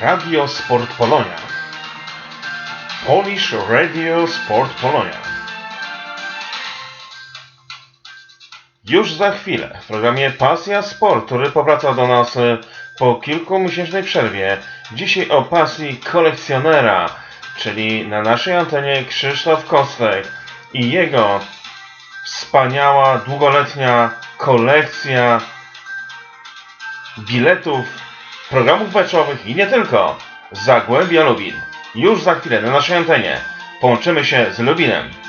Radio Sport Polonia. Polish Radio Sport Polonia. Już za chwilę w programie Pasja Sport, który powraca do nas e, po kilkumiesięcznej przerwie. Dzisiaj o pasji kolekcjonera, czyli na naszej antenie Krzysztof Kostek i jego wspaniała, długoletnia kolekcja biletów, programów meczowych i nie tylko. Zagłębia Lubin. Już za chwilę na naszej antenie połączymy się z Lubinem.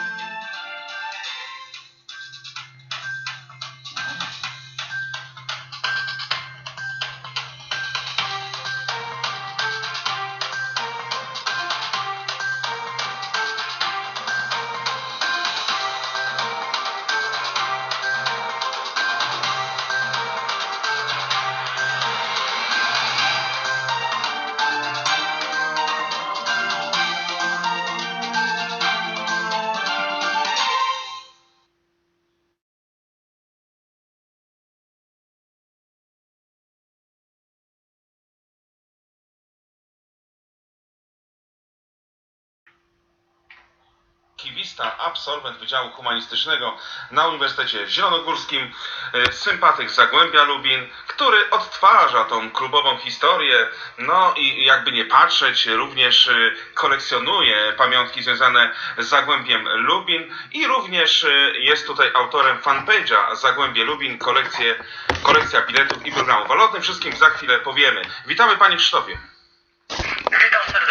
Kiwista, absolwent Wydziału Humanistycznego na Uniwersytecie Zielonogórskim, e, sympatyk Zagłębia Lubin, który odtwarza tą klubową historię, no i jakby nie patrzeć, również e, kolekcjonuje pamiątki związane z Zagłębiem Lubin i również e, jest tutaj autorem fanpage'a Zagłębie Lubin, kolekcje, kolekcja biletów i programów. Ale o tym wszystkim za chwilę powiemy. Witamy Panie Krzysztofie.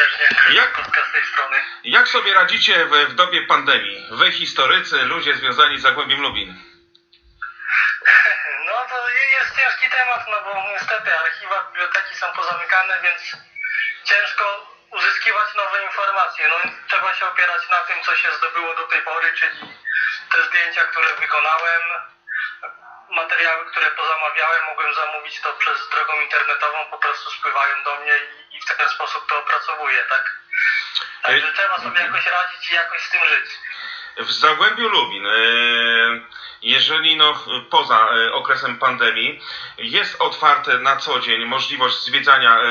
Serdecznie. Jak- Kostka z tej strony. Jak sobie radzicie w, w dobie pandemii? Wy historycy, ludzie związani z Zagłębiem Lubin. No to jest ciężki temat, no bo niestety archiwa, biblioteki są pozamykane, więc ciężko uzyskiwać nowe informacje. No trzeba się opierać na tym, co się zdobyło do tej pory, czyli te zdjęcia, które wykonałem, materiały, które pozamawiałem, mogłem zamówić to przez drogą internetową, po prostu spływają do mnie i w ten sposób to opracowuję, tak? Także Ej, trzeba sobie mhm. jakoś radzić i jakoś z tym żyć. W Zagłębiu Lubin, e, jeżeli no, poza e, okresem pandemii, jest otwarte na co dzień możliwość zwiedzania e,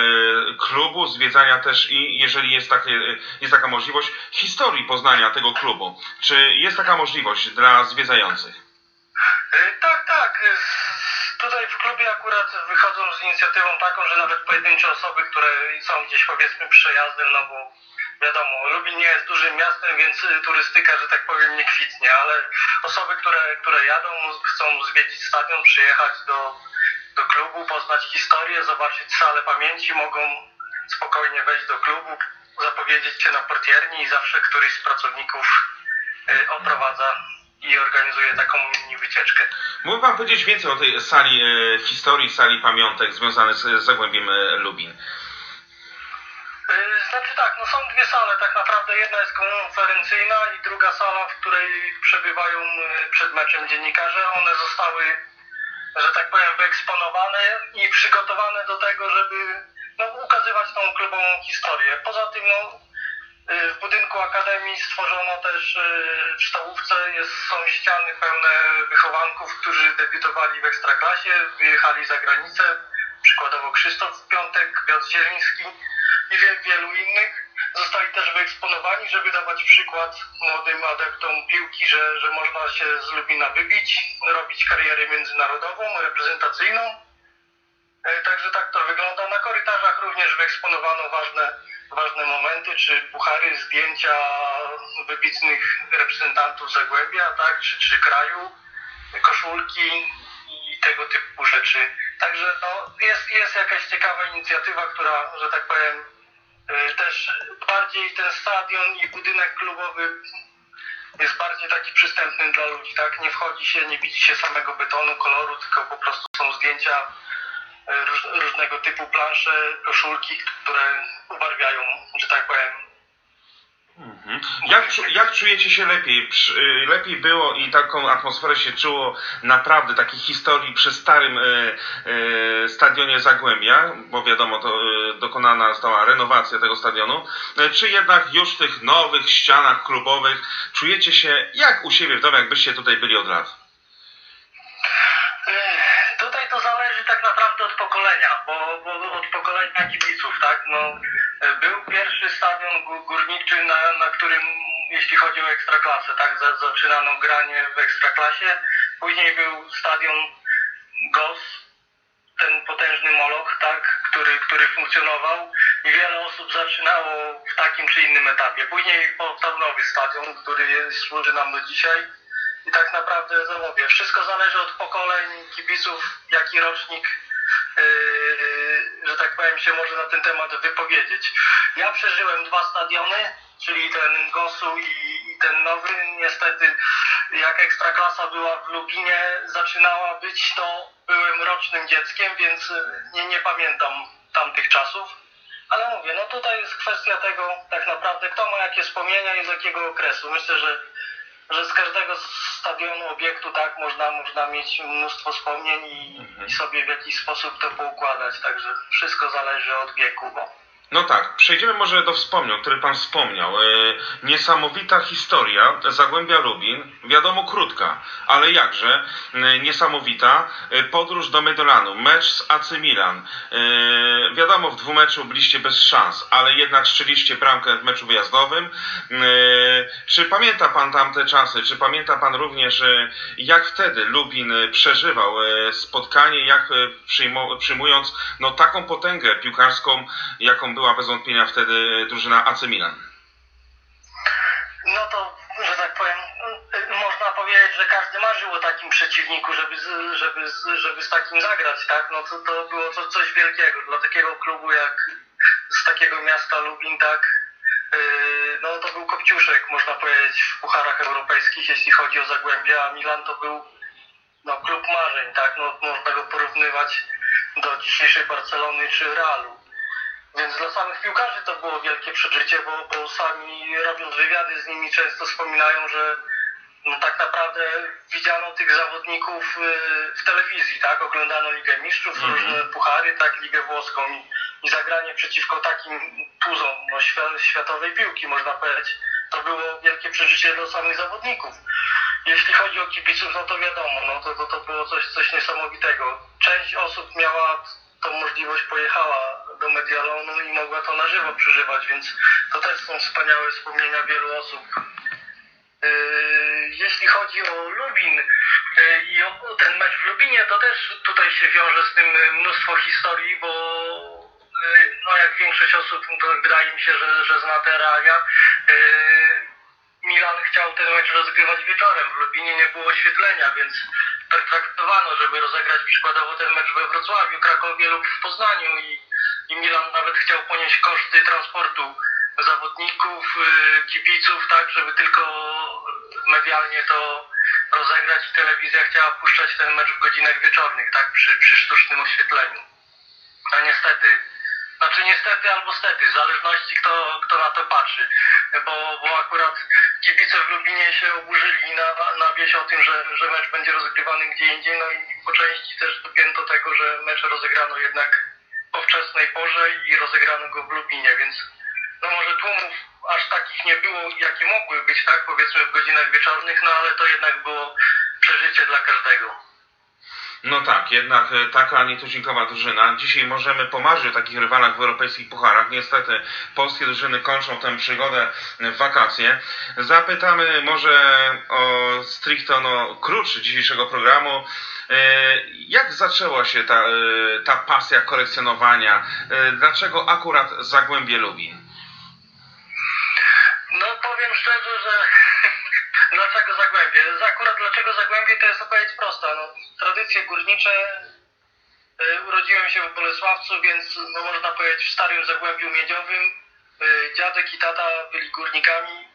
klubu, zwiedzania też i jeżeli jest, takie, e, jest taka możliwość, historii poznania tego klubu. Czy jest taka możliwość dla zwiedzających? Tak, tak. Tutaj w klubie akurat wychodzą z inicjatywą taką, że nawet pojedyncze osoby, które są gdzieś powiedzmy przejazdem, no bo wiadomo, Lubin nie jest dużym miastem, więc turystyka, że tak powiem, nie kwitnie, ale osoby, które, które jadą, chcą zwiedzić stadion, przyjechać do, do klubu, poznać historię, zobaczyć salę pamięci, mogą spokojnie wejść do klubu, zapowiedzieć się na portierni i zawsze któryś z pracowników y, oprowadza i organizuje taką mini wycieczkę. Mógłby Pan powiedzieć więcej o tej sali e, historii, sali pamiątek związanej z z Zagłębiem e, Lubin? Yy, Znaczy tak, no są dwie sale tak naprawdę. Jedna jest konferencyjna i druga sala, w której przebywają yy, przed meczem dziennikarze. One zostały, że tak powiem, wyeksponowane i przygotowane do tego, żeby no, ukazywać tą klubową historię. Poza tym no, w budynku Akademii stworzono też yy, w stołówce jest, są ściany pełne wychowanków, którzy debiutowali w Ekstraklasie, wyjechali za granicę. Przykładowo Krzysztof Piątek, Piotr Zieliński i wie- wielu innych zostali też wyeksponowani, żeby dawać przykład młodym adeptom piłki, że, że można się z Lubina wybić, robić karierę międzynarodową, reprezentacyjną. E, Także tak to wygląda. Na korytarzach również wyeksponowano ważne, ważne momenty, czy puchary, zdjęcia wybitnych reprezentantów Zagłębia, tak, czy, czy kraju, koszulki i tego typu rzeczy. Także no, jest, jest jakaś ciekawa inicjatywa, która, że tak powiem, y, też bardziej ten stadion i budynek klubowy jest bardziej taki przystępny dla ludzi, tak? Nie wchodzi się, nie widzi się samego betonu, koloru, tylko po prostu są zdjęcia różnego typu plansze, koszulki, które ubarwiają, że tak powiem, Mhm. Jak, jak czujecie się lepiej? Y, Lepiej było i taką atmosferę się czuło naprawdę takiej historii przy starym e, e, stadionie Zagłębia, bo wiadomo, to e, dokonana została renowacja tego stadionu, czy jednak już w tych nowych ścianach klubowych czujecie się jak u siebie w domu, jakbyście tutaj byli od lat? Ech, zależy tak naprawdę od pokolenia, bo, bo od pokolenia kibiców, tak? No, był pierwszy stadion gó- górniczy, na, na którym, jeśli chodzi o ekstraklasę, tak? Za- Zaczynano granie w ekstraklasie. Później był stadion GOS, ten potężny moloch, tak? Który, który funkcjonował i wiele osób zaczynało w takim czy innym etapie. Później powstał nowy stadion, który jest, służy nam do dzisiaj. I tak naprawdę, no mówię, wszystko zależy od pokoleń kibiców, jaki rocznik, yy, że tak powiem, się może na ten temat wypowiedzieć. Ja przeżyłem dwa stadiony, czyli ten Gosu i, i ten nowy. Niestety, jak Ekstraklasa była w Lubinie, zaczynała być, to byłem rocznym dzieckiem, więc yy, nie, nie pamiętam tamtych czasów. Ale mówię, no tutaj jest kwestia tego tak naprawdę, kto ma jakie wspomnienia i z jakiego okresu. Myślę, że że z każdego stadionu, obiektu, tak, można, można mieć mnóstwo wspomnień i, i sobie w jakiś sposób to poukładać, także wszystko zależy od wieku, bo No tak, przejdziemy może do wspomnień, o których Pan wspomniał. E, niesamowita historia Zagłębia Lubin, wiadomo krótka, ale jakże e, niesamowita. E, podróż do Mediolanu, mecz z AC Milan. E, wiadomo, w dwumeczu byliście bez szans, ale jednak strzeliście bramkę w meczu wyjazdowym. E, czy pamięta Pan tamte czasy? Czy pamięta Pan również, e, jak wtedy Lubin e, przeżywał e, spotkanie, jak przyjmując no, taką potęgę piłkarską, jaką była bez wątpienia wtedy drużyna AC Milan. no to, że tak powiem, y, można powiedzieć, że każdy marzył o takim przeciwniku, żeby, żeby, żeby z takim zagrać, tak, no to, to było to coś wielkiego dla takiego klubu jak z takiego miasta Lublin, tak, Yy, no to był kopciuszek, można powiedzieć, w pucharach europejskich, jeśli chodzi o Zagłębie, a Milan to był no, klub marzeń, tak? No, można go porównywać do dzisiejszej Barcelony czy Realu. Więc dla samych piłkarzy to było wielkie przeżycie, bo, bo sami robiąc wywiady z nimi często wspominają, że no, tak naprawdę widziano tych zawodników y, w telewizji, tak? Oglądano Ligę Mistrzów, Mhm. różne puchary, tak? Ligę włoską i, i zagranie przeciwko takim tuzom no, świ- światowej piłki, można powiedzieć, to było wielkie przeżycie dla samych zawodników. Jeśli chodzi o kibiców, no to wiadomo, no to, to, to było coś, coś niesamowitego. Część osób miała tą możliwość, pojechała do Medialonu i mogła to na żywo przeżywać, więc to też są wspaniałe wspomnienia wielu osób. Yy, Jeśli chodzi o Lubin yy, i o ten mecz w Lubinie, to też tutaj się wiąże z tym mnóstwo historii, bo yy, no jak większość osób, no to wydaje mi się, że, że zna te realia. Milan chciał ten mecz rozgrywać wieczorem. W Lubinie nie było oświetlenia, więc tak traktowano, żeby rozegrać przykładowo ten mecz we Wrocławiu, Krakowie lub w Poznaniu i, i Milan nawet chciał ponieść koszty transportu zawodników, y, kibiców, tak, żeby tylko medialnie to rozegrać. I telewizja chciała puszczać ten mecz w godzinach wieczornych, tak, przy, przy sztucznym oświetleniu. A niestety, znaczy niestety albo stety, w zależności kto, kto na to patrzy, bo, bo akurat kibice w Lubinie się oburzyli na, na wieś o tym, że, że mecz będzie rozgrywany gdzie indziej, no i po części też dopięto tego, że mecz rozegrano jednak o wczesnej porze i rozegrano go w Lubinie, więc no może tłumów aż takich nie było, jakie mogły być, tak, powiedzmy w godzinach wieczornych, no ale to jednak było przeżycie dla każdego. No tak, jednak e, taka nietuzinkowa drużyna. Dzisiaj możemy pomarzyć o takich rywalach w europejskich pucharach. Niestety polskie drużyny kończą tę przygodę w wakacje. Zapytamy może o stricte no, klucz dzisiejszego programu. E, Jak zaczęła się ta, e, ta pasja kolekcjonowania? E, Dlaczego akurat Zagłębie Lubin? No powiem szczerze, że dlaczego Zagłębie? Akurat dlaczego Zagłębie to jest odpowiedź prosta. No, tradycje górnicze, urodziłem się w Bolesławcu, więc no, można powiedzieć w starym Zagłębiu Miedziowym. Dziadek i tata byli górnikami,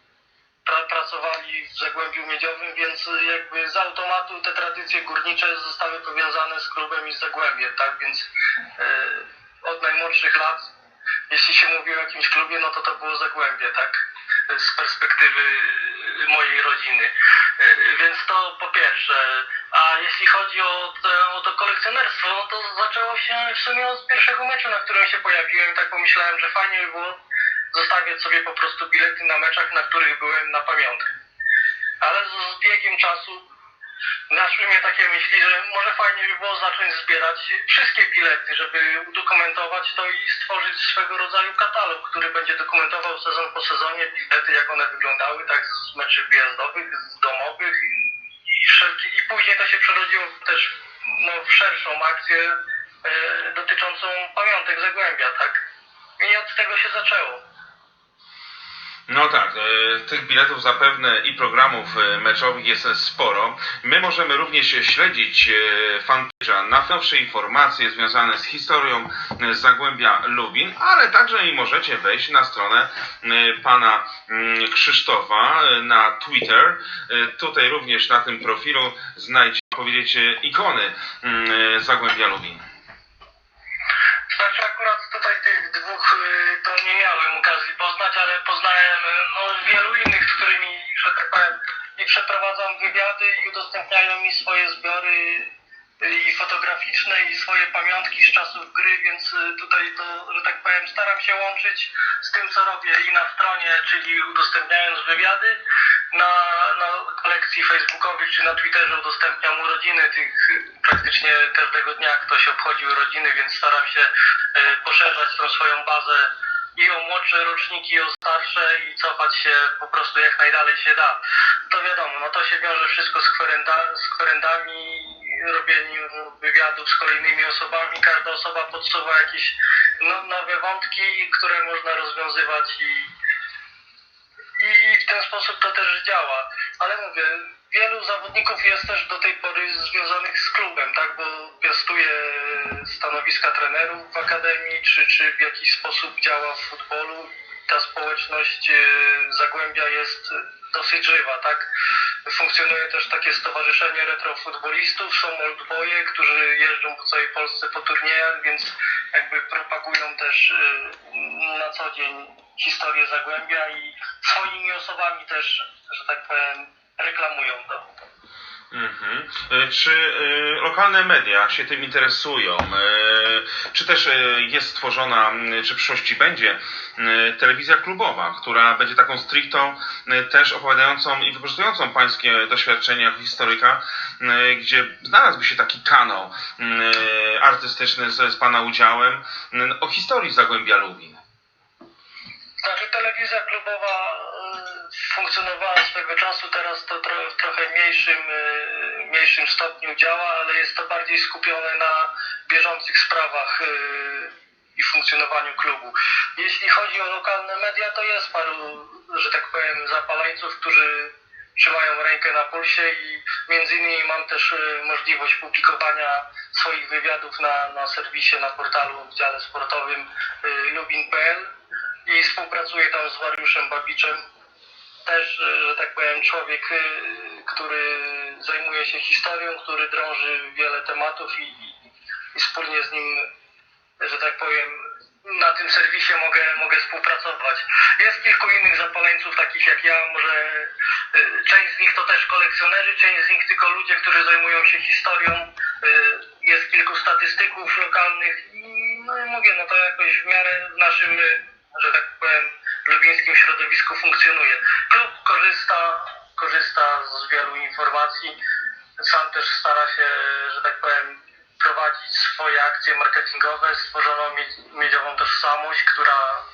pra, pracowali w Zagłębiu Miedziowym, więc jakby z automatu te tradycje górnicze zostały powiązane z klubem i z Zagłębiem, tak? Więc y, od najmłodszych lat jeśli się mówi o jakimś klubie, no to to było Zagłębie, tak? Z perspektywy mojej rodziny. Y, Więc to po pierwsze. A jeśli chodzi o, te, o to kolekcjonerstwo, no to zaczęło się w sumie od pierwszego meczu, na którym się pojawiłem tak pomyślałem, że fajnie by było zostawiać sobie po prostu bilety na meczach, na których byłem na pamiątkę. Ale z, biegiem czasu naszły mnie takie myśli, że może fajnie by było zacząć zbierać wszystkie bilety, żeby udokumentować to i stworzyć swego rodzaju katalog, który będzie dokumentował sezon po sezonie, bilety, jak one wyglądały, tak z meczy wyjazdowych, z domowych i, i później to się przerodziło też no, w szerszą akcję e, dotyczącą pamiątek Zagłębia, tak? I od tego się zaczęło. No tak, e, tych biletów zapewne i programów e, meczowych jest sporo. My możemy również śledzić e, fanpage'a na nowsze informacje związane z historią e, Zagłębia Lubin, ale także i możecie wejść na stronę e, pana mm, Krzysztofa e, na Twitter. E, Tutaj również na tym profilu znajdziecie, powiedzieć, e, ikony mm, e, Zagłębia Lubin. Znaczy akurat tutaj tych dwóch y, to nie miałem okazji poznać, ale poznałem y, no, wielu innych, z którymi, że tak powiem, i przeprowadzam wywiady i udostępniają mi swoje zbiory y, i fotograficzne i swoje pamiątki z czasów gry, więc tutaj to, że tak powiem, staram się łączyć z tym, co robię i na stronie, czyli udostępniając wywiady, na, na kolekcji facebookowych czy na Twitterze udostępniam urodziny tych praktycznie każdego dnia ktoś obchodził urodziny, więc staram się y, poszerzać tą swoją bazę i o młodsze roczniki, i o starsze i cofać się po prostu jak najdalej się da. To wiadomo, no to się wiąże wszystko z, kwerenda, z kwerendami, robieniem wywiadów z kolejnymi osobami. Każda osoba podsuwa jakieś no, nowe wątki, które można rozwiązywać i, i w ten sposób to też działa. Ale mówię, wielu zawodników jest też do tej pory związanych z klubem, tak, bo piastuje stanowiska trenerów w akademii, czy, czy w jakiś sposób działa w futbolu. Ta społeczność e, Zagłębia jest dosyć żywa, tak. Funkcjonuje też takie stowarzyszenie retrofutbolistów, są oldboye, którzy jeżdżą po całej Polsce po turniejach, więc jakby propagują też e, na co dzień historię Zagłębia i swoimi osobami też, że tak powiem, reklamują to. Mhm. E, Czy e, lokalne media się tym interesują? E, Czy też e, jest stworzona, m, czy w przyszłości będzie e, telewizja klubowa, która będzie taką stricto e, też opowiadającą i wykorzystującą pańskie doświadczenia jako historyka, e, gdzie znalazłby się taki kanał e, artystyczny z, z pana udziałem m, o historii Zagłębia Lubin? Znaczy telewizja klubowa y, funkcjonowała swego czasu, teraz to tro, w trochę mniejszym, y, mniejszym stopniu działa, ale jest to bardziej skupione na bieżących sprawach y, i funkcjonowaniu klubu. Jeśli chodzi o lokalne media, to jest paru, że tak powiem, zapaleńców, którzy trzymają rękę na pulsie i między innymi mam też y, możliwość publikowania swoich wywiadów na, na serwisie, na portalu w dziale sportowym lubin.pl i współpracuję tam z Mariuszem Babiczem. Też, y, że tak powiem, człowiek, y, który zajmuje się historią, który drąży wiele tematów i, i, wspólnie z nim, że tak powiem, na tym serwisie mogę, mogę współpracować. Jest kilku innych zapaleńców, takich jak ja, może y, część z nich to też kolekcjonerzy, część z nich tylko ludzie, którzy zajmują się historią. Jest kilku statystyków lokalnych i no i mówię, no to jakoś w miarę w naszym, że tak powiem, lubińskim środowisku funkcjonuje. Klub korzysta, korzysta z wielu informacji. Sam też stara się, że tak powiem, prowadzić swoje akcje marketingowe. Stworzono mie- miedziową tożsamość, która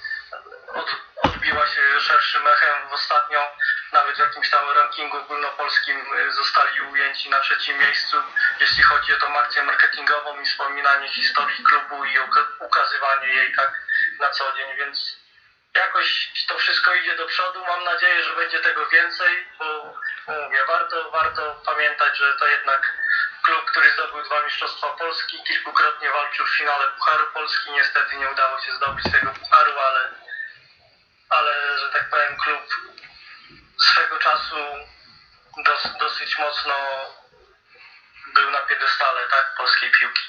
od, odbiła się szerszym echem w ostatnio. Nawet w jakimś tam rankingu ogólnopolskim y, zostali ujęci na trzecim miejscu, jeśli chodzi o tą akcję marketingową i wspominanie historii klubu i uka- ukazywanie jej tak na co dzień, więc jakoś to wszystko idzie do przodu. Mam nadzieję, że będzie tego więcej, bo mówię, warto, warto pamiętać, że to jednak klub, który zdobył dwa Mistrzostwa Polski, kilkukrotnie walczył w finale Pucharu Polski. Niestety nie udało się zdobyć tego Pucharu, ale, ale że tak powiem, klub swego czasu dos, dosyć mocno był na piedestale tak, polskiej piłki.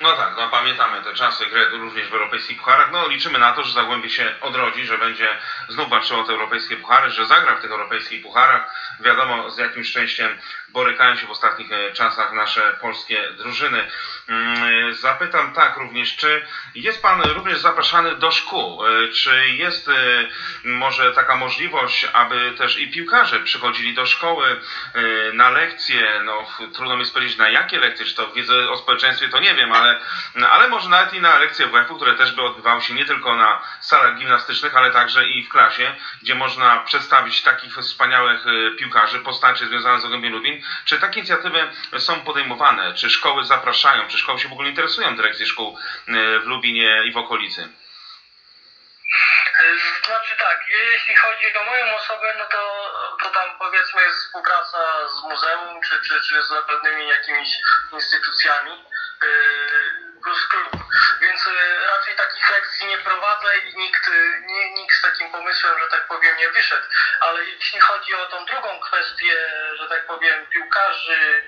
No tak, no pamiętamy te czasy gry również w europejskich pucharach. No liczymy na to, że Zagłębie się odrodzi, że będzie znów walczyło o te europejskie puchary, że zagra w tych europejskich pucharach. Wiadomo z jakim szczęściem borykają się w ostatnich e, czasach nasze polskie drużyny. Mm, Zapytam tak również, czy jest Pan również zapraszany do szkół? E, Czy jest e, może taka możliwość, aby też i piłkarze przychodzili do szkoły e, na lekcje? No, trudno mi powiedzieć na jakie lekcje, czy to wiedzę o społeczeństwie, to nie wiem, ale, no, ale może nawet i na lekcje WF-u, które też by odbywały się nie tylko na salach gimnastycznych, ale także i w klasie, gdzie można przedstawić takich wspaniałych e, piłkarzy, postacie związane z Zagłębiem Lubin. Czy takie inicjatywy są podejmowane? Czy szkoły zapraszają? Czy szkoły się w ogóle interesują dyrekcją szkół e, w Lubinie i w okolicy? Y, Znaczy tak, jeśli chodzi o moją osobę, no to, to tam powiedzmy jest współpraca z muzeum, czy, czy, czy z pewnymi jakimiś instytucjami, plus klub. Więc raczej takich lekcji nie prowadzę i nikt, nie, nikt z takim pomysłem, że tak powiem, nie wyszedł. Ale jeśli chodzi o tą drugą kwestię, że tak powiem, piłkarzy,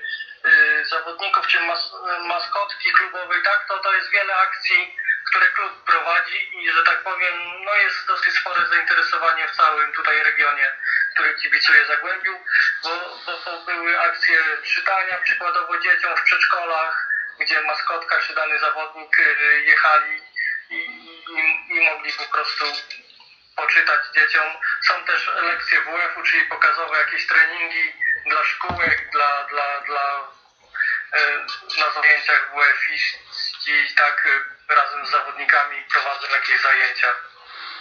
zawodników czy mas, maskotki klubowej, tak, to to jest wiele akcji, które klub prowadzi i że tak powiem, no jest dosyć spore zainteresowanie w całym tutaj regionie, który kibicuje Zagłębiu, bo, bo to były akcje czytania przykładowo dzieciom w przedszkolach, gdzie maskotka czy dany zawodnik y, jechali i, i, i mogli po prostu poczytać dzieciom. Są też lekcje WF-u, czyli pokazowe jakieś treningi dla szkółek, dla, dla, dla e, na zajęciach WF-iści tak e, razem z zawodnikami prowadzą jakieś zajęcia.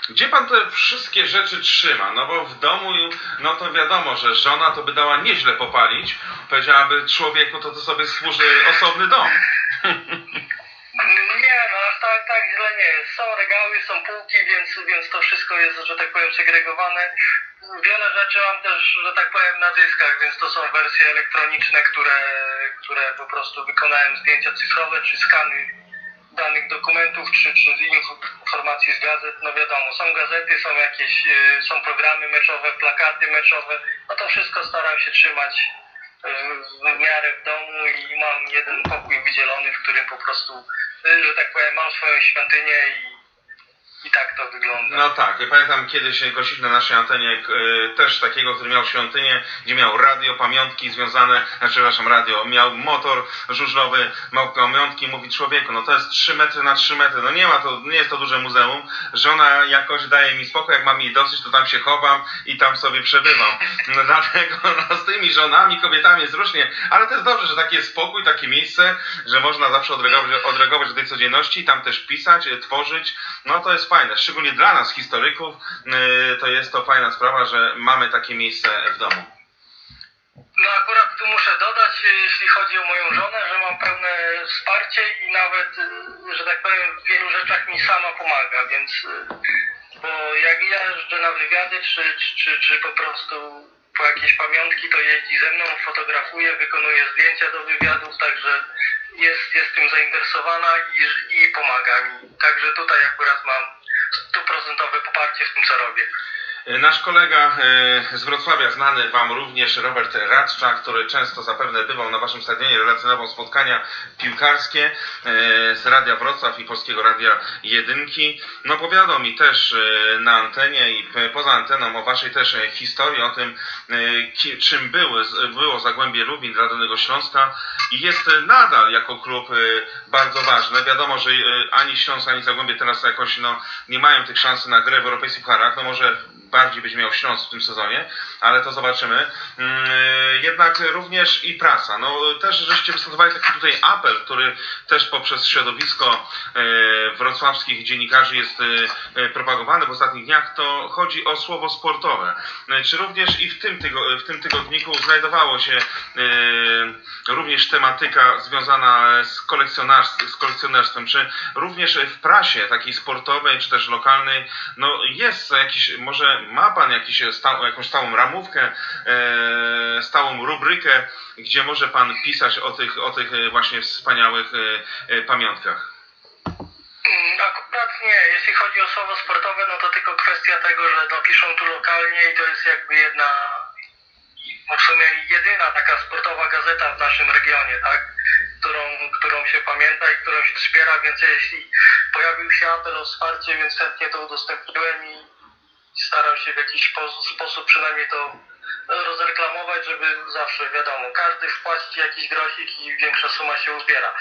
Gdzie pan te wszystkie rzeczy trzyma? No bo w domu, no to wiadomo, że żona to by dała nieźle popalić. Powiedziałaby człowieku, to to sobie stworzy osobny dom. Nie, no aż tak, tak źle nie jest. Są regały, są półki, więc, więc to wszystko jest, że tak powiem, segregowane. Wiele rzeczy mam też, że tak powiem, na dyskach, więc to są wersje elektroniczne, które, które po prostu wykonałem zdjęcia cyfrowe, czy skany danych dokumentów, czy, czy informacji z gazet, no wiadomo, są gazety, są jakieś, y, są programy meczowe, plakaty meczowe, no to wszystko staram się trzymać y, w miarę w domu i mam jeden pokój wydzielony, w którym po prostu, że tak powiem, mam swoją świątynię i, i tak to wygląda. No tak, ja pamiętam kiedyś gościć na naszej antenie e, też takiego, który miał świątynię, gdzie miał radio, pamiątki związane, znaczy przepraszam, radio, miał motor żużlowy, miał pamiątki, mówi człowieku, no to jest 3 metry na 3 metry, no nie ma to, nie jest to duże muzeum, żona jakoś daje mi spokój, jak mam jej dosyć, to tam się chowam i tam sobie przebywam. No dlatego no, z tymi żonami, kobietami jest różnie, ale to jest dobrze, że taki jest spokój, takie miejsce, że można zawsze odreagować, odreagować do tej codzienności, tam też pisać, e, tworzyć, no to jest fajne, szczególnie dla nas, historyków, yy, to jest to fajna sprawa, że mamy takie miejsce w domu. No akurat tu muszę dodać, y, jeśli chodzi o moją żonę, że mam pełne wsparcie i nawet, y, że tak powiem, w wielu rzeczach mi sama pomaga, więc y, bo jak ja jeżdżę na wywiady, czy, czy, czy po prostu po jakieś pamiątki, to jeździ ze mną, fotografuje, wykonuje zdjęcia do wywiadów, także jest, jest tym zainteresowana i, i pomaga mi. Także tutaj akurat mam stuprocentowe poparcie w tym, co robię. Nasz kolega e, z Wrocławia, znany Wam również Robert Radcza, który często zapewne bywał na Waszym stadionie, relacjonował spotkania piłkarskie e, z Radia Wrocław i Polskiego Radia Jedynki. No opowiadał mi też e, na antenie i poza anteną o Waszej też historii, o tym czym były, było Zagłębie Lubin dla Dolnego Śląska i jest nadal jako klub bardzo ważne. Wiadomo, że ani Śląsk, ani Zagłębie teraz jakoś no, nie mają tych szans na grę w europejskich pucharach. No może bardziej będzie miał Śląsk w tym sezonie, ale to zobaczymy. Mm, Jednak również i prasa. No też żeście wystosowali taki tutaj apel, który też poprzez środowisko e, wrocławskich dziennikarzy jest e, propagowany w ostatnich dniach, to chodzi o słowo sportowe. Czy również i w tym, tygo, w tym tygodniku znajdowało się również tematyka związana z, z kolekcjonerstwem, czy również w prasie takiej sportowej, czy też lokalnej, no jest jakiś, może ma Pan jakiś sta, jakąś stałą ramówkę, e, stałą rubrykę, gdzie może Pan pisać o tych, o tych e, właśnie wspaniałych e, e, pamiątkach? Mm, Akurat nie, jeśli chodzi o słowo sportowe, no to tylko kwestia tego, że no, piszą tu lokalnie i to jest jakby jedna, w sumie jedyna taka sportowa gazeta w naszym regionie, tak? Którą, którą się pamięta i którą się wspiera, więc jeśli pojawił się apel o wsparcie, więc chętnie to udostępniłem i staram się w jakiś po- sposób przynajmniej to rozreklamować, żeby zawsze wiadomo, każdy wpłaci jakiś grosik i większa suma się uzbiera.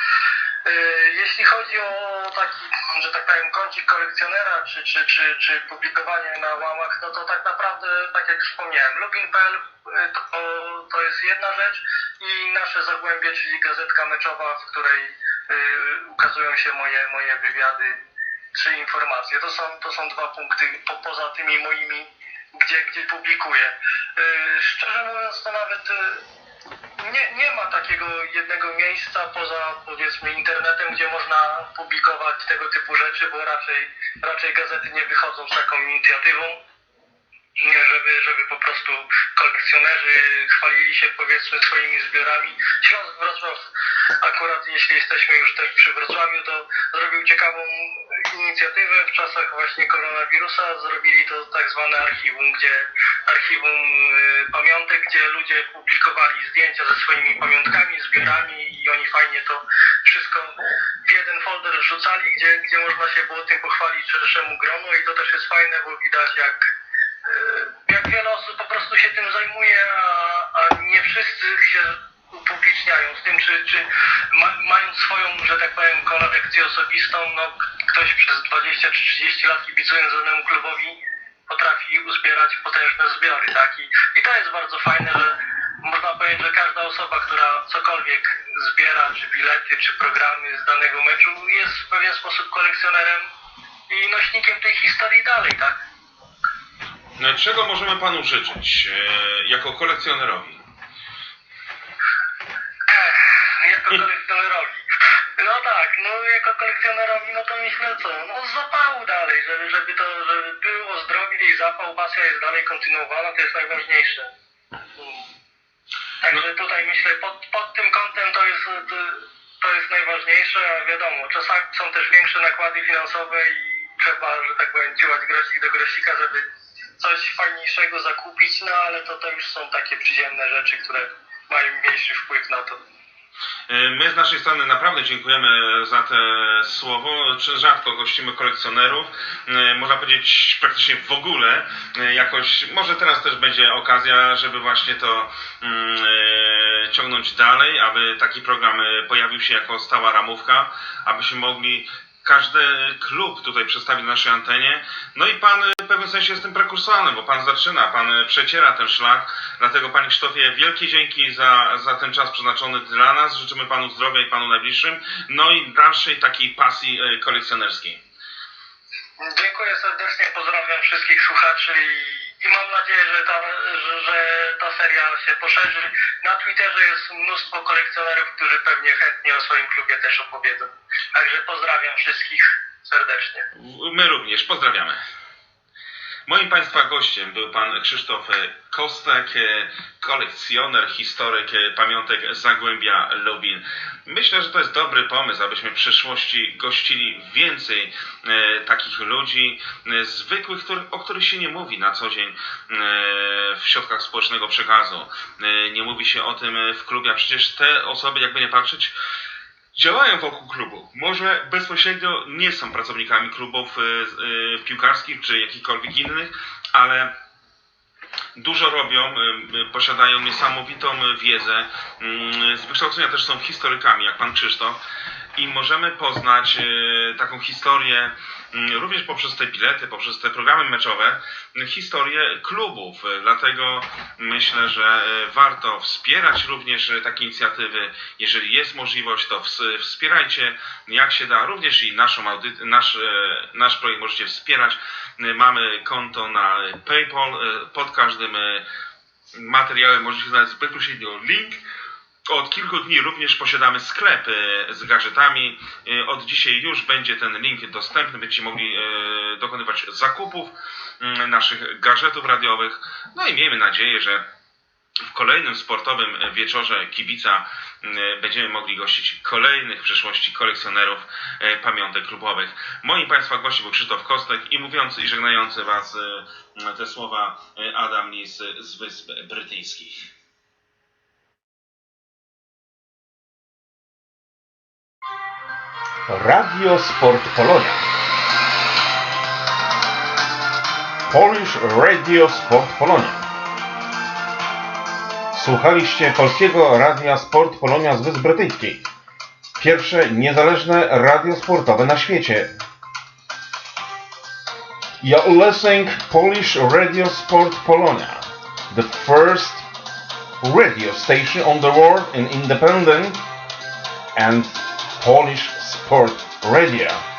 Y, Jeśli chodzi o taki, że tak powiem, kącik kolekcjonera, czy, czy, czy, czy publikowanie na łamach, no to tak naprawdę, tak jak wspomniałem, Lubin.pl y, to, to jest jedna rzecz i nasze Zagłębie, czyli gazetka meczowa, w której y, ukazują się moje, moje wywiady czy informacje. To są, to są dwa punkty po, poza tymi moimi, gdzie, gdzie publikuję. Y, szczerze mówiąc, to nawet y, nie, nie ma takiego jednego miejsca poza powiedzmy internetem, gdzie można publikować tego typu rzeczy, bo raczej, raczej gazety nie wychodzą z taką inicjatywą, żeby, żeby po prostu kolekcjonerzy chwalili się powiedzmy swoimi zbiorami. Śląsk Wrocław akurat jeśli jesteśmy już też przy Wrocławiu, to zrobił ciekawą inicjatywę w czasach właśnie koronawirusa. Zrobili to tak zwane archiwum, gdzie archiwum y, pamiątek, gdzie ludzie publikowali zdjęcia ze swoimi pamiątkami, zbiorami i oni fajnie to wszystko w jeden folder wrzucali, gdzie, gdzie można się było tym pochwalić szerszemu gronu i to też jest fajne, bo widać jak, jak wiele osób po prostu się tym zajmuje, a, a nie wszyscy się upubliczniają z tym, czy, czy ma, mając swoją, że tak powiem, kolekcję osobistą, no ktoś przez 20 czy 30 lat kibicując danemu klubowi potrafi uzbierać potężne zbiory, tak? I, I to jest bardzo fajne, że można powiedzieć, że każda osoba, która cokolwiek zbiera, czy bilety, czy programy z danego meczu, jest w pewien sposób kolekcjonerem i nośnikiem tej historii dalej, tak? No, Czego możemy panu życzyć e, jako kolekcjonerowi? Jako kolekcjonerowi. No tak, no jako kolekcjonerowi, no to myślę co, no zapału dalej, żeby, żeby to, żeby było zdrowie i zapał, pasja jest dalej kontynuowana, to jest najważniejsze. Także tutaj myślę, pod, pod tym kątem to jest, to, to jest najważniejsze, a wiadomo, czasami są też większe nakłady finansowe i trzeba, że tak powiem, ciłać grosik do grosika, żeby coś fajniejszego zakupić, no ale to, to już są takie przyziemne rzeczy, które mają mniejszy wpływ na to. E, My z naszej strony naprawdę dziękujemy za te słowo. Rzadko gościmy kolekcjonerów, e, można powiedzieć praktycznie w ogóle. E, Jakoś, może teraz też będzie okazja, żeby właśnie to mm, ciągnąć dalej, aby taki program pojawił się jako stała ramówka, abyśmy mogli każdy klub tutaj przedstawić na naszej antenie. No i pan w pewnym sensie jest tym prekursorem, bo pan zaczyna, pan przeciera ten szlak. Dlatego panie Krzysztofie, wielkie dzięki za, za ten czas przeznaczony dla nas. Życzymy panu zdrowia i panu najbliższym. No i dalszej takiej pasji e, kolekcjonerskiej. Dziękuję serdecznie, pozdrawiam wszystkich słuchaczy i, i mam nadzieję, że ta, że, ta seria się poszerzy. Na Twitterze jest mnóstwo kolekcjonerów, którzy pewnie chętnie o swoim klubie też opowiedzą. Także pozdrawiam wszystkich serdecznie. My również pozdrawiamy. Moim Państwa gościem był Pan Krzysztof e, Kostek, e, kolekcjoner, historyk e, pamiątek Zagłębia Lubin. Myślę, że to jest dobry pomysł, abyśmy w przyszłości gościli więcej e, takich ludzi, e, zwykłych, który, o których się nie mówi na co dzień e, w środkach społecznego przekazu. E, nie mówi się o tym w klubie, a przecież te osoby, jakby nie patrzeć, działają wokół klubu. Może bezpośrednio nie są pracownikami klubów y, y, piłkarskich czy jakichkolwiek innych, ale dużo robią, y, posiadają niesamowitą wiedzę. y, Z wykształcenia też są historykami, jak pan Krzysztof. I możemy poznać y, taką historię y, również poprzez te bilety, poprzez te programy meczowe, y, historię klubów. Dlatego myślę, że y, warto wspierać również y, takie inicjatywy. Jeżeli jest możliwość, to ws- wspierajcie jak się da. Również i naszą audy- nasz, nasz projekt możecie wspierać. Mamy konto na PayPal. Pod każdym materiałem możecie znaleźć bezpośrednio link. Od kilku dni również posiadamy sklep z gadżetami. E, Od dzisiaj już będzie ten link dostępny. Będziecie mogli e, dokonywać zakupów mm, naszych gadżetów radiowych. No i miejmy nadzieję, że w kolejnym sportowym wieczorze kibica będziemy mogli gościć kolejnych w przyszłości kolekcjonerów pamiątek klubowych. Moim Państwa gościem był Krzysztof Kostek i mówiący i żegnający Was te słowa Adam Lis z Wysp Brytyjskich. Radio Sport Polonia. Polish Radio Sport Polonia. Słuchaliście polskiego radia Sport Polonia z Wysp Brytyjskich. Pierwsze niezależne radio sportowe na świecie. You're listening Polish Radio Sport Polonia, the first radio station on the world in independent and Polish sport radio.